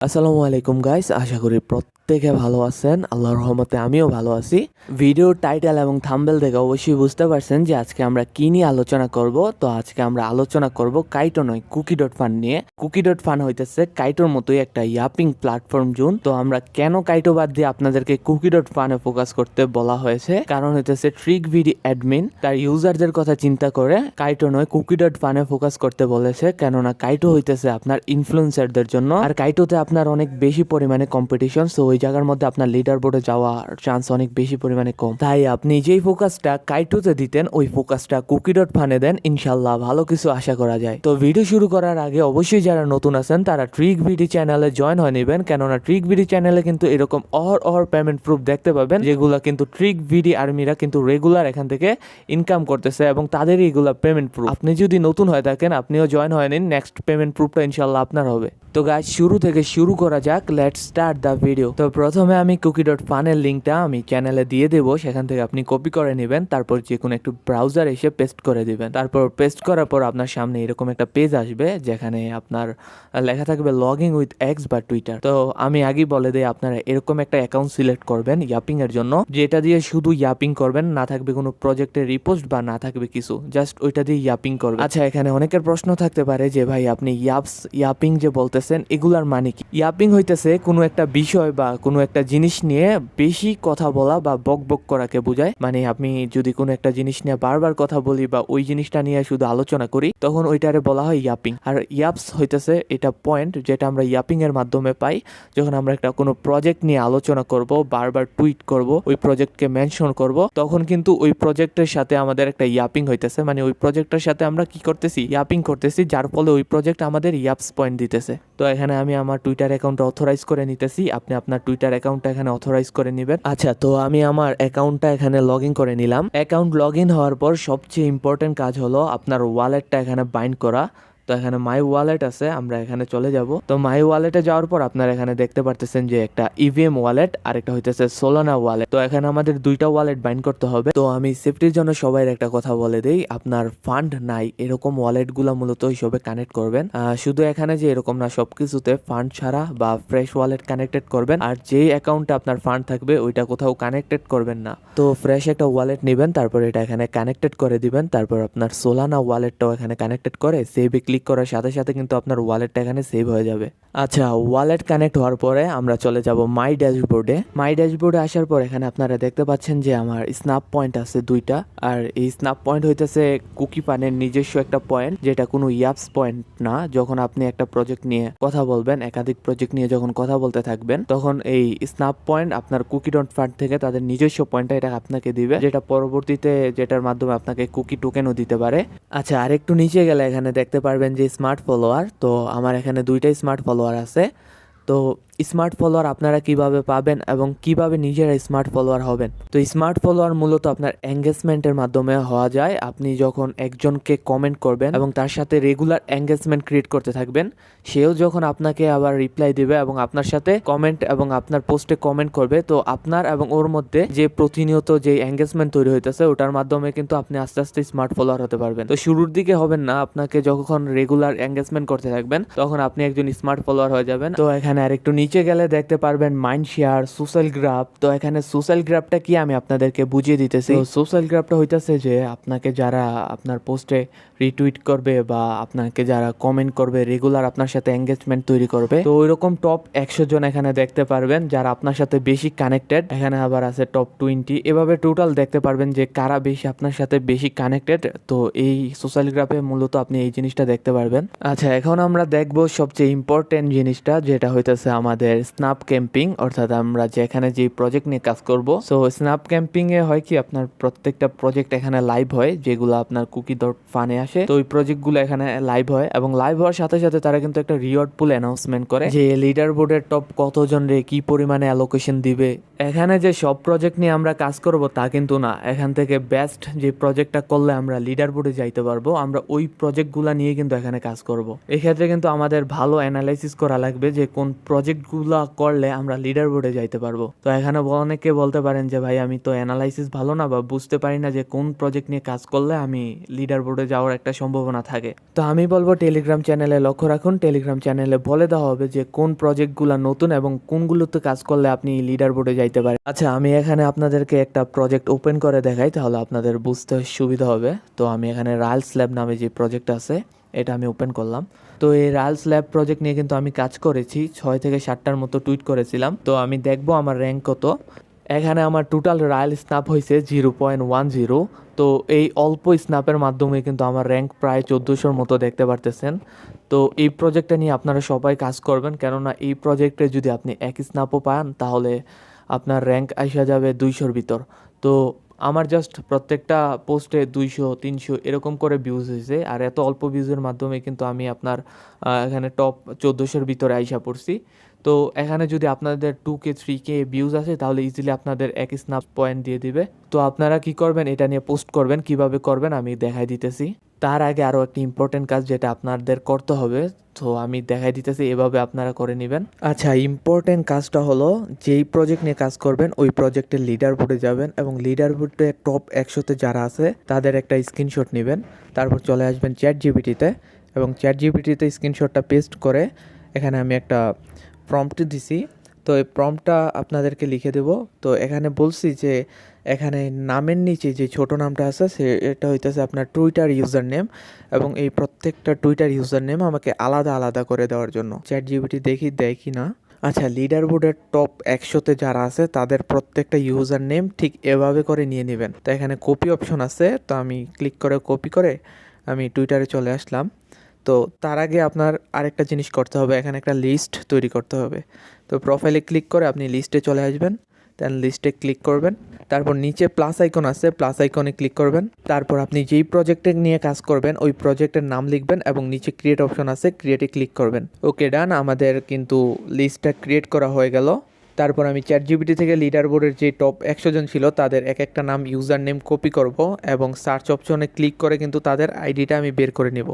আসসালামু আলাইকুম গাইস আশা করি প্রত্যেকে ভালো আছেন, আল্লাহর রহমতে আমিও ভালো আছি। ভিডিওর টাইটেল এবং থাম্বেল দেখে অবশ্যই বুঝতে পারছেন যে আজকে আমরা কি নিয়ে আলোচনা করব। তো আজকে আমরা আলোচনা করব কাইটো নয় কুকি ডট ফান নিয়ে। কুকি ডট ফান হইতেছে কাইটোর মতোই একটা ইয়াপিং প্ল্যাটফর্ম জুন। তো আমরা কেন কাইটো বাদ দিয়ে আপনাদেরকে কুকি ডট ফানে ফোকাস করতে বলা হয়েছে? কারণ হইতেছে ট্রিক ভিডি অ্যাডমিন তার ইউজারদের কথা চিন্তা করে কাইটো নয় কুকি ডট ফানে ফোকাস করতে বলেছে। কেননা কাইটো হইতেছে আপনার ইনফ্লুয়েন্সারদের জন্য। আর কাইটোতে আপনার অনেক বেশি পরিমাণে কম্পিটিশন সো ওই জায়গার মধ্যে আপনার লিডার বোর্ডে যাওয়ার চান্স অনেক বেশি পরিমাণে কম। তাই আপনি যেই ফোকাসটা কাইটুতে দিতেন, ওই ফোকাসটা কুকি ডট ফানে দেন ইনশাল্লাহ ভালো কিছু আশা করা যায়। তো ভিডিও শুরু করার আগে অবশ্যই যারা নতুন আছেন, তারা ট্রিক ভিডি চ্যানেলে জয়েন হয়ে নেবেন, কেননা ট্রিক ভিডি চ্যানেলে কিন্তু এরকম অহর অহর পেমেন্ট প্রুফ দেখতে পাবেন, যেগুলো কিন্তু ট্রিক ভিডি আর্মিরা কিন্তু রেগুলার এখান থেকে ইনকাম করতেছে এবং তাদেরই এগুলো পেমেন্ট প্রুফ আপনি যদি নতুন হয়ে থাকেন, আপনিও জয়েন হয়ে নিন নেক্সট পেমেন্ট প্রুফটা ইনশাল্লাহ আপনার হবে। তো গাছ শুরু থেকে শুরু করা যাক লেট স্টার্ট দ্য ভিডিও তো প্রথমে আমি কুকি ডট ফানের লিঙ্কটা আমি চ্যানেলে দিয়ে দেবো, সেখান থেকে আপনি কপি করে নেবেন, তারপর যে কোনো একটু ব্রাউজার এসে পেস্ট করে দিবেন। তারপর পেস্ট করার পর আপনার সামনে এরকম একটা পেজ আসবে, যেখানে আপনার লেখা থাকবে লগ ইন উইথ এক্স বা টুইটার তো আমি আগেই বলে দিই, আপনারা এরকম একটা অ্যাকাউন্ট সিলেক্ট করবেন ইয়াপিং এর জন্য। যেটা দিয়ে শুধু ইয়াপিং করবেন, না থাকবে কোনো প্রজেক্টের রিপোস্ট বা না থাকবে কিছু জাস্ট ওইটা দিয়ে ইয়াপিং করবেন। আচ্ছা এখানে অনেকের প্রশ্ন থাকতে পারে যে, ভাই, আপনি ইয়াপস ইয়াপিং যে বলতেছেন, এগুলার মানে কি? ইয়াপিং হইতেছে কোনো একটা বিষয় বা কোনো একটা জিনিস নিয়ে বেশি কথা বলা বা বক বক করাকে বোঝায়। মানে আমি যদি কোনো একটা জিনিস নিয়ে বারবার কথা বলি বা ওই জিনিসটা নিয়ে শুধু আলোচনা করি, তখন ওইটারে বলা হয় ইয়াপিং। আর ইয়াপস হইতেছে এটা পয়েন্ট যেটা আমরা ইয়াপিং এর মাধ্যমে পাই, যখন আমরা একটা কোনো প্রজেক্ট নিয়ে আলোচনা করব, বারবার টুইট করব, ওই প্রজেক্টকে মেনশন করব, তখন কিন্তু ওই প্রজেক্টের সাথে আমাদের একটা ইয়াপিং হইতেছে। মানে ওই প্রজেক্টের সাথে আমরা কি করতেছি? ইয়াপিং করতেছি, যার ফলে ওই প্রজেক্ট আমাদের ইয়াপস পয়েন্ট দিতেছে। তো এখানে আমি আমার টুইটার অ্যাকাউন্টটা অথরাইজ করে নিতেছি। আপনি আপনার টুইটার অ্যাকাউন্টটা এখানে অথরাইজ করে নেবেন। আচ্ছা তো আমি আমার অ্যাকাউন্টটা এখানে লগ ইন করে নিলাম। অ্যাকাউন্ট লগ ইন হওয়ার পর সবচেয়ে ইম্পর্টেন্ট কাজ হলো আপনার ওয়ালেটটা এখানে বাইন্ড করা। তো এখানে মাই ওয়ালেট আছে, আমরা এখানে চলে যাব। তো মাই ওয়ালেটে যাওয়ার পর আপনারা এখানে দেখতে পারতেছেন যে একটা ইভিএম ওয়ালেট আর একটা হইতেছে সোলানা ওয়ালেট তো এখানে আমাদের দুইটা ওয়ালেট বাইন্ড করতে হবে। তো আমি সেফটির জন্য সবাই একটা কথা বলে দেই, আপনার ফান্ড নাই, এরকম ওয়ালেটগুলা মূলত হিসেবে কানেক্ট করবেন। শুধু এখানে যে এরকম না, সবকিছুতে ফান্ড ছাড়া বা ফ্রেশ ওয়ালেট কানেক্টেড করবেন, আর যেই অ্যাকাউন্টে আপনার ফান্ড থাকবে, ওইটা কোথাও কানেক্টেড করবেন না। তো ফ্রেশ একটা ওয়ালেট নেবেন, তারপর এটা এখানে কানেক্টেড করে দিবেন, তারপর আপনার সোলানা ওয়ালেটটাও এখানে কানেক্টেড করে সেভে ক্লিক করার সাথে সাথে কিন্তু আপনার ওয়ালেটটা এখানে সেভ হয়ে যাবে। আচ্ছা ওয়ালেট কানেক্ট হওয়ার পরে আমরা চলে যাব মাই ড্যাশবোর্ডে মাই ড্যাশবোর্ডে আসার পর এখানে আপনারা দেখতে পাচ্ছেন যে আমার স্ন্যাপ পয়েন্ট আছে দুইটা। আর এই স্ন্যাপ পয়েন্ট হইতেছে কুকি পানের নিজস্ব একটা পয়েন্ট যেটা কোনো ইয়াপস পয়েন্ট না। যখন আপনি একটা প্রজেক্ট নিয়ে কথা বলবেন, একাধিক প্রজেক্ট নিয়ে যখন কথা বলতে থাকবেন, তখন এই স্ন্যাপ পয়েন্ট আপনার কুকি ডট ফান্ড থেকে তাদের নিজস্ব পয়েন্টটা এটা আপনাকে দিবে, যেটা পরবর্তীতে যেটার মাধ্যমে আপনাকে কুকি টোকেনও দিতে পারে। আচ্ছা আরেকটু নিচে গেলে এখানে দেখতে পারবেন যে স্মার্ট ফলোয়ার তো আমার এখানে দুইটাই স্মার্ট ফলোয়ার আছে। তো স্মার্ট ফলোয়ার আপনারা কীভাবে পাবেন এবং কীভাবে নিজেরা স্মার্ট ফলোয়ার হবেন? তো স্মার্ট ফলোয়ার মূলত আপনার এঙ্গেজমেন্টের মাধ্যমে হওয়া যায়। আপনি যখন একজনকে কমেন্ট করবেন এবং তার সাথে রেগুলার এঙ্গেজমেন্ট ক্রিয়েট করতে থাকবেন, সেও যখন আপনাকে আবার রিপ্লাই দিবে এবং আপনার সাথে কমেন্ট এবং আপনার পোস্টে কমেন্ট করবে, তো আপনার এবং ওর মধ্যে যে প্রতিনিয়ত যে এঙ্গেজমেন্ট তৈরি হইতেছে, ওটার মাধ্যমে কিন্তু আপনি আস্তে আস্তে স্মার্ট ফলোয়ার হতে পারবেন। তো শুরুর দিকে হবেন না, আপনাকে যখন রেগুলার এঙ্গেজমেন্ট করতে থাকবেন, তখন আপনি একজন স্মার্ট ফলোয়ার হয়ে যাবেন। তো এখানে আরেকটু নিচে গেলে দেখতে পারবেন মাইন্ড শেয়ার, সোশ্যাল গ্রাফ। তো এখানে সোশ্যাল গ্রাফটা কি আমি আপনাদেরকে বুঝিয়ে দিতেছি? সোশ্যাল গ্রাফটা হইতেছে যে আপনাকে যারা আপনার পোস্টে রিটুইট করবে বা আপনাকে যারা কমেন্ট করবে, রেগুলার আপনার সাথে এঙ্গেজমেন্ট তৈরি করবে। তো ওইরকম টপ একশো জন এখানে দেখতে পারবেন যারা আপনার সাথে বেশি কানেক্টেড এখানে আবার আছে টপ টোয়েন্টি এভাবে টোটাল দেখতে পারবেন যে কারা বেশি আপনার সাথে বেশি কানেক্টেড তো এই সোশ্যাল গ্রাফে মূলত আপনি এই জিনিসটা দেখতে পারবেন। আচ্ছা এখন আমরা দেখব সবচেয়ে ইম্পর্টেন্ট জিনিসটা, যেটা হইতেছে আমাদের স্ন্যাপ ক্যাম্পিং অর্থাৎ আমরা যেখানে যে প্রজেক্ট নিয়ে কাজ করব সো স্ন্যাপ ক্যাম্পিং এ হয় কি, আপনার প্রত্যেকটা প্রজেক্ট এখানে লাইভ হয়, যেগুলো আপনার কুকি ডট ফানে আসে। তো ওই প্রজেক্টগুলো এখানে লাইভ হয় এবং লাইভ হওয়ার সাথে সাথে তারা কিন্তু একটা রিওয়ার্ড পুল অ্যানাউন্সমেন্ট করে যে লিডার বোর্ডের টপ কতজন রে কি পরিমাণে অ্যালোকেশন দিবে। এখানে যে সব প্রজেক্ট নিয়ে আমরা কাজ করব তা কিন্তু না। এখান থেকে বেস্ট যে প্রজেক্টটা করলে আমরা লিডার বোর্ডে যাইতে পারব, আমরা ওই প্রজেক্টগুলো নিয়ে কিন্তু এখানে কাজ করব। এক্ষেত্রে কিন্তু আমাদের ভালো অ্যানালাইসিস করা লাগবে যে কোন প্রজেক্ট প্রজেক্টগুলো করলে আমরা লিডার বোর্ডে যাইতে পারব। তো এখানে অনেকে বলতে পারেন যে, ভাই, আমি তো অ্যানালাইসিস ভালো না বা বুঝতে পারি না যে, কোন প্রজেক্ট নিয়ে কাজ করলে আমি লিডার বোর্ডে যাওয়ার একটা সম্ভাবনা থাকে। তো আমি বলব টেলিগ্রাম চ্যানেলে লক্ষ্য রাখুন। টেলিগ্রাম চ্যানেলে বলে দেওয়া হবে যে, কোন প্রজেক্টগুলো নতুন এবং কোনগুলোতে কাজ করলে আপনি লিডার বোর্ডে যাইতে পারেন। আচ্ছা আমি এখানে আপনাদেরকে একটা প্রজেক্ট ওপেন করে দেখাই, তাহলে আপনাদের বুঝতে সুবিধা হবে। তো আমি এখানে রায়াল ল্যাব নামে যে প্রজেক্ট আছে এটা আমি ওপেন করলাম। তো এই রায়ালস ল্যাব প্রজেক্ট নিয়ে কিন্তু আমি কাজ করেছি, ছয় থেকে সাতটার মতো টুইট করেছিলাম। তো আমি দেখব আমার র্যাঙ্ক কত। এখানে আমার টোটাল রায়াল স্নাপ হয়েছে জিরো পয়েন্ট ওয়ান জিরো তো এই অল্প স্নাপের মাধ্যমে কিন্তু আমার র্যাঙ্ক প্রায় চোদ্দোশোর মতো দেখতে পারতেছেন। তো এই প্রজেক্টটা নিয়ে আপনারা সবাই কাজ করবেন, কেননা এই প্রজেক্টে যদি আপনি এক স্নাপও পান, তাহলে আপনার র্যাঙ্ক আসা যাবে দুইশোর ভিতর। তো আমার জাস্ট প্রত্যেকটা পোস্টে দুইশো, তিনশো এরকম করে ভিউজ হয়েছে। আর এত অল্প ভিউজের মাধ্যমে কিন্তু আমি আপনার এখানে টপ চোদ্দোশোর ভিতরে আইসা পড়ছি। তো এখানে যদি আপনাদের two K three K views আসে, তাহলে ইজিলি আপনাদের এক স্ন্যাপ পয়েন্ট দিয়ে দিবে। তো আপনারা কি করবেন? এটা নিয়ে পোস্ট করবেন। কীভাবে করবেন? আমি দেখাই দিতেছি। তার আগে আরও একটি ইম্পর্টেন্ট কাজ যেটা আপনাদের করতে হবে, তো আমি দেখাই দিতেছি, এভাবে আপনারা করে নেবেন। আচ্ছা ইম্পর্টেন্ট কাজটা হলো, যেই প্রজেক্ট নিয়ে কাজ করবেন, ওই প্রজেক্টের লিডার বোর্ডে যাবেন এবং লিডার বোর্ডে টপ একশোতে যারা আছে, তাদের একটা স্ক্রিনশট নেবেন। তারপর চলে আসবেন চ্যাট জিবিটিতে এবং চ্যাট জিবিটিতে স্ক্রিনশটটা পেস্ট করে, এখানে আমি একটা প্রম্পট দিছি। তো এই প্রম্পটটা আপনাদেরকে লিখে দেব। তো এখানে বলছি যে, এখানে নামের নিচে যে ছোট নামটা আছে, সে, এটা হইতেছে আপনার টুইটার ইউজার নেম এবং এই প্রত্যেকটা টুইটার ইউজার নেম আমাকে আলাদা আলাদা করে দেওয়ার জন্য। চ্যাট জিবিটি দেখি দেয় কি না। আচ্ছা লিডার বোর্ডের টপ একশোতে যারা আছে, তাদের প্রত্যেকটা ইউজার নেম ঠিক এভাবে করে নিয়ে নেবেন। তো এখানে কপি অপশন আছে, তো আমি ক্লিক করে কপি করে আমি টুইটারে চলে আসলাম। তো তার আগে আপনার আরেকটা জিনিস করতে হবে, এখানে একটা লিস্ট তৈরি করতে হবে। তো প্রোফাইলে ক্লিক করে আপনি লিস্টে চলে আসবেন দেন লিস্টে ক্লিক করবেন, তারপর নিচে প্লাস আইকন আছে প্লাস আইকনে ক্লিক করবেন, তারপর আপনি যেই প্রজেক্টে নিয়ে কাজ করবেন, ওই প্রজেক্টের নাম লিখবেন এবং নিচে ক্রিয়েট অপশন আছে ক্রিয়েটে ক্লিক করবেন। ওকে ডান আমাদের কিন্তু লিস্টটা ক্রিয়েট করা হয়ে গেল। তারপর আমি চ্যাট জিবিটি থেকে লিডার বোর্ডের যে টপ একশো জন ছিল, তাদের এক একটা নাম ইউজার নেম কপি করব এবং সার্চ অপশনে ক্লিক করে কিন্তু তাদের আইডিটা আমি বের করে নেব।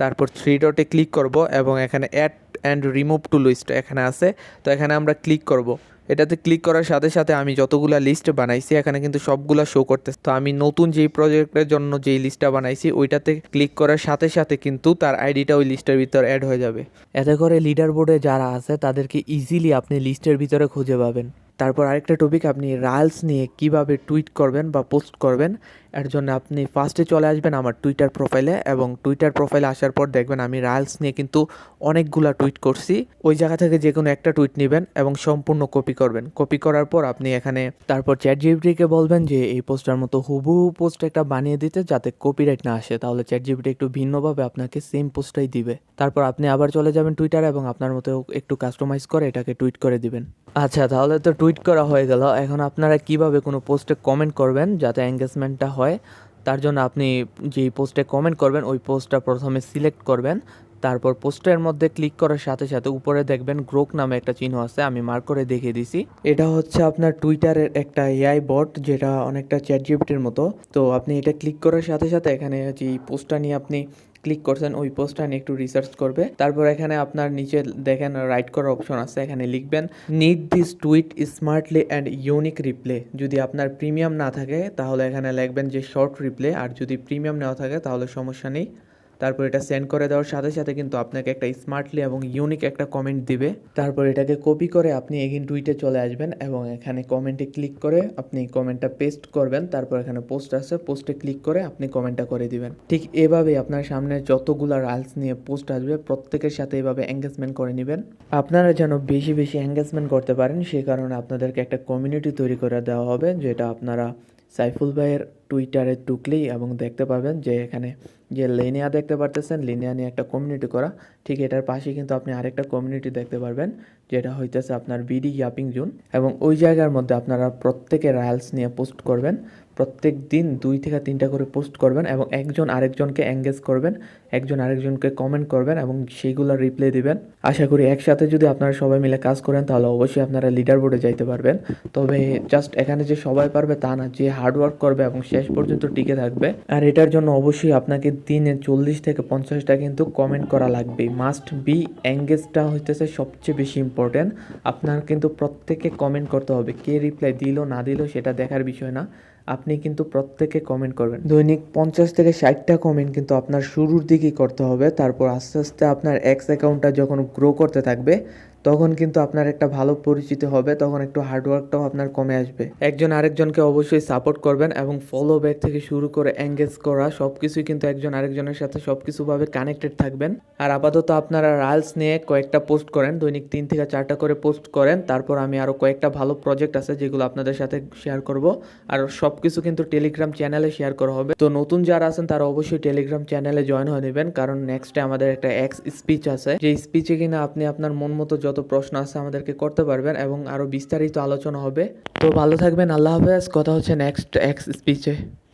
তারপর থ্রি ডটে ক্লিক করব এবং এখানে add and remove to list এখানে আছে। তো এখানে আমরা ক্লিক করব। এটাতে ক্লিক করার সাথে সাথে আমি যতগুলা লিস্ট বানাইছি, এখানে কিন্তু সবগুলা শো করতে তো আমি নতুন যেই প্রজেক্টের জন্য যেই লিস্টটা বানাইছি, ওইটাতে ক্লিক করার সাথে সাথে কিন্তু তার আইডিটা ওই লিস্টের ভিতর অ্যাড হয়ে যাবে। এতে করে লিডার বোর্ডে যারা আছে, তাদেরকে ইজিলি আপনি লিস্টের ভিতরে খুঁজে পাবেন। তারপর আরেকটা টপিক আপনি রাইলস নিয়ে কীভাবে টুইট করবেন বা পোস্ট করবেন, এর জন্য আপনি ফার্স্টে চলে আসবেন আমার টুইটার প্রোফাইলে এবং টুইটার প্রোফাইলে আসার পর দেখবেন আমি রাইলস নিয়ে কিন্তু অনেকগুলা টুইট করছি। ওই জায়গা থেকে যে কোনো একটা টুইট নেবেন এবং সম্পূর্ণ কপি করবেন। কপি করার পর আপনি এখানে তারপর চ্যাট জিবিটিকে বলবেন যে এই পোস্টার মতো হুবহু পোস্ট একটা বানিয়ে দিতে যাতে কপিরাইট না আসে। তাহলে চ্যাট জিবিটি একটু ভিন্নভাবে আপনাকে সেম পোস্টটাই দিবে। তারপর আপনি আবার চলে যাবেন টুইটারে এবং আপনার মতো একটু কাস্টমাইজ করে এটাকে টুইট করে দিবেন। আচ্ছা তাহলে তো টুইট করা হয়ে গেল। এখন আপনারা কীভাবে কোনো পোস্টে কমেন্ট করবেন যাতে এঙ্গেজমেন্টটা হয়? তার জন্য আপনি যেই পোস্টে কমেন্ট করবেন, ওই পোস্টটা প্রথমে সিলেক্ট করবেন। তারপর পোস্টের মধ্যে ক্লিক করার সাথে সাথে উপরে দেখবেন গ্রোক নামে একটা চিহ্ন আছে, আমি মার্ক করে দেখিয়ে দিছি। এটা হচ্ছে আপনার টুইটারের একটা এআই বট যেটা অনেকটা চ্যাট জিপিটির মতো। তো আপনি এটা ক্লিক করার সাথে সাথে এখানে যে পোস্টটা নিয়ে আপনি ক্লিক করছেন, ওই পোস্টটা নিয়ে একটু রিসার্চ করবে। তারপর এখানে আপনার নিচে দেখেন রাইট করার অপশন আছে, এখানে লিখবেন need this tweet smartly and unique reply যদি আপনার প্রিমিয়াম না থাকে, তাহলে এখানে লিখবেন যে শর্ট রিপ্লে আর যদি প্রিমিয়াম নেওয়া থাকে, তাহলে সমস্যা নেই। তারপর এটা সেন্ড করে দেওয়ার সাথে সাথে কিন্তু আপনাকে একটা স্মার্টলি এবং ইউনিক একটা কমেন্ট দিবে। তারপর এটাকে কপি করে আপনি এগিন টুইটে চলে আসবেন এবং এখানে কমেন্টে ক্লিক করে আপনি কমেন্টটা পেস্ট করবেন, তারপর এখানে পোস্ট আছে পোস্টে ক্লিক করে আপনি কমেন্টটা করে দিবেন। ঠিক এভাবেই আপনার সামনে যতগুলো রাইলস নিয়ে পোস্ট আসবে, প্রত্যেকের সাথে এভাবে এঙ্গেজমেন্ট করে নেবেন। আপনারা যেন বেশি বেশি এঙ্গেজমেন্ট করতে পারেন সেই কারণে আপনাদেরকে একটা কমিউনিটি তৈরি করে দেওয়া হবে, যেটা আপনারা সাইফুল ভাইয়ের টুইটারে ঢুকলেই এবং দেখতে পাবেন যে এখানে যে লিনিয়া দেখতে পারতেছেন লিনিয়া নিয়ে একটা কমিউনিটি করা। ঠিক এটার পাশে কিন্তু আপনি আরেকটা কমিউনিটি দেখতে পারবেন, যেটা হইতেছে আপনার বিডি ইয়াপিং জোন এবং ওই জায়গার মধ্যে আপনারা প্রত্যেকে রায়ালস নিয়ে পোস্ট করবেন। প্রত্যেক দিন দুই থেকে তিনটা করে পোস্ট করবেন এবং একজন আরেকজনকে এঙ্গেজ করবেন, একজন আরেকজনকে কমেন্ট করবেন এবং সেইগুলোর রিপ্লাই দিবেন। আশা করি একসাথে যদি আপনারা সবাই মিলে কাজ করেন, তাহলে অবশ্যই আপনারা লিডার বোর্ডে যাইতে পারবেন। তবে জাস্ট এখানে যে সবাই পারবে তা না, যে হার্ড ওয়ার্ক করবে এবং সে শেষ পর্যন্ত টিকে থাকবে। আর এটার জন্য অবশ্যই আপনাকে দিনে চল্লিশ থেকে পঞ্চাশটা কিন্তু কমেন্ট করা লাগবে মাস্ট বি এঙ্গেজটা হইতেছে সবচেয়ে বেশি ইম্পর্টেন্ট আপনার কিন্তু প্রত্যেকে কমেন্ট করতে হবে। কে রিপ্লাই দিল, না দিল সেটা দেখার বিষয় না। আপনি কিন্তু প্রত্যেকে কমেন্ট করবেন। দৈনিক পঞ্চাশ থেকে ষাটটা কমেন্ট কিন্তু আপনার শুরুর দিকেই করতে হবে। তারপর আস্তে আস্তে আপনার এক্স অ্যাকাউন্টটা যখন গ্রো করতে থাকবে তখন কিন্তু আপনার একটা ভালো পরিচিতি হবে, তখন একটু হার্ডওয়ার্কটাও আপনার কমে আসবে। একজন আরেকজনকে অবশ্যই সাপোর্ট করবেন এবং ফলো ব্যাক থেকে শুরু করে এঙ্গেজ করা সব কিছুই কিন্তু একজন আরেকজনের সাথে সব কিছুভাবে কানেক্টেড থাকবেন। আর আপাতত আপনারা রাইলস নিয়ে কয়েকটা পোস্ট করেন, দৈনিক তিন থেকে চারটা করে পোস্ট করেন, তারপর আমি আরও কয়েকটা ভালো প্রজেক্ট আছে যেগুলো আপনাদের সাথে শেয়ার করব। আর সব কিছু কিন্তু টেলিগ্রাম চ্যানেলে শেয়ার করা হবে। তো নতুন যারা আছেন, তারা অবশ্যই টেলিগ্রাম চ্যানেলে জয়েন হয়ে নেবেন, কারণ নেক্সটে আমাদের একটা এক্স স্পিচ আছে। যে স্পিচে কিনা আপনি আপনার মন মতো যত প্রশ্ন আছে আমাদেরকে করতে পারবেন এবং আরও বিস্তারিত আলোচনা হবে। তো ভালো থাকবেন, আল্লাহ হাফেজ, কথা হচ্ছে নেক্সট এক্স স্পিচে